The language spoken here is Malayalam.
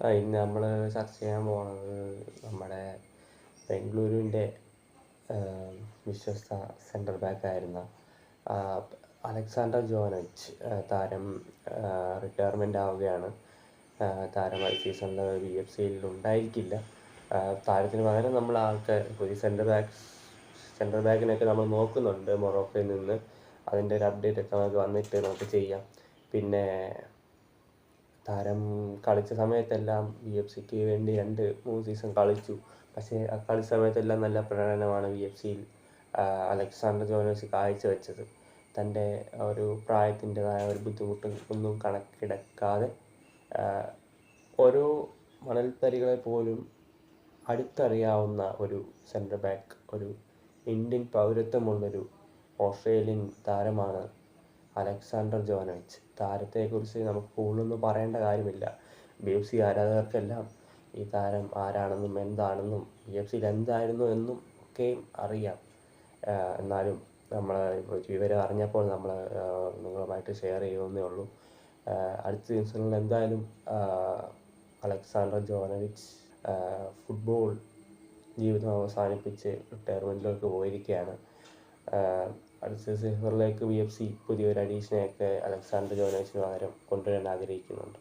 ഇന്ന് നമ്മൾ ചർച്ച ചെയ്യാൻ പോകുന്നത് നമ്മുടെ ബംഗളൂരുവിന്റെ വിശ്വസ്ത ബാക്ക് ആയിരുന്ന അലക്സാണ്ടർ ജോനച്ച് താരം റിട്ടയർമെന്റ് ആവുകയാണ്. താരം ഈ സീസണിൽ ബി എഫ് സിയിൽ ഉണ്ടായിരിക്കില്ല. താരത്തിന് പകരം നമ്മൾ ആൾക്കാർ പുതിയ സെന്റർ ബാക്ക് സെൻട്രൽ ബാക്കിനൊക്കെ നമ്മൾ നോക്കുന്നുണ്ട് മൊറോക്കോയിൽ നിന്ന്. അതിന്റെ ഒരു അപ്ഡേറ്റ് ഒക്കെ നമുക്ക് വന്നിട്ട് നമുക്ക് ചെയ്യാം. പിന്നെ താരം കളിച്ച സമയത്തെല്ലാം വി എഫ് സിക്ക് വേണ്ടി രണ്ട് മൂന്ന് സീസൺ കളിച്ചു. പക്ഷേ ആ കളി സമയത്തെല്ലാം നല്ല പ്രകടനമാണ് വി എഫ് സിയിൽ അലക്സാണ്ടർ ജോനസ് കാഴ്ചവെച്ചത്. തന്റെ ഒരു പ്രായത്തിന്റെതായ ഒരു ബുദ്ധിമുട്ട് ഒന്നും കണക്കിലെടുക്കാതെ ഓരോ മണൽത്തരികളെ പോലും അടുത്തറിയാവുന്ന ഒരു സെൻട്രൽ ബാക്ക് ഒരു ഇന്ത്യൻ പൗരത്വമുള്ളൊരു ഓസ്ട്രേലിയൻ താരമാണ് അലക്സാണ്ടർ ജോനോവിച്ച്. താരത്തെക്കുറിച്ച് നമുക്ക് കൂടുതലൊന്നും പറയേണ്ട കാര്യമില്ല. ബി എഫ് സി ആരാധകർക്കെല്ലാം ഈ താരം ആരാണെന്നും എന്താണെന്നും ബി എഫ് സിയിൽ എന്തായിരുന്നു എന്നും ഒക്കെയും അറിയാം. എന്നാലും നമ്മൾ വിവരം അറിഞ്ഞപ്പോൾ നമ്മൾ നിങ്ങളുമായിട്ട് ഷെയർ ചെയ്യുമെന്നേ ഉള്ളൂ. അടുത്ത സീസണിൽ എന്തായാലും അലക്സാണ്ടർ ജോനവിച്ച് ഫുട്ബോൾ ജീവിതം അവസാനിപ്പിച്ച് റിട്ടയർമെന്റിലേക്ക് പോയിരിക്കുകയാണ്. അടുത്ത സീസണിലേക്ക് വി എഫ് സി പുതിയൊരു അഡീഷനെയൊക്കെ അലക്സാണ്ടർ ജോനേഷിന് പകരം കൊണ്ടുവരാൻ ആഗ്രഹിക്കുന്നുണ്ട്.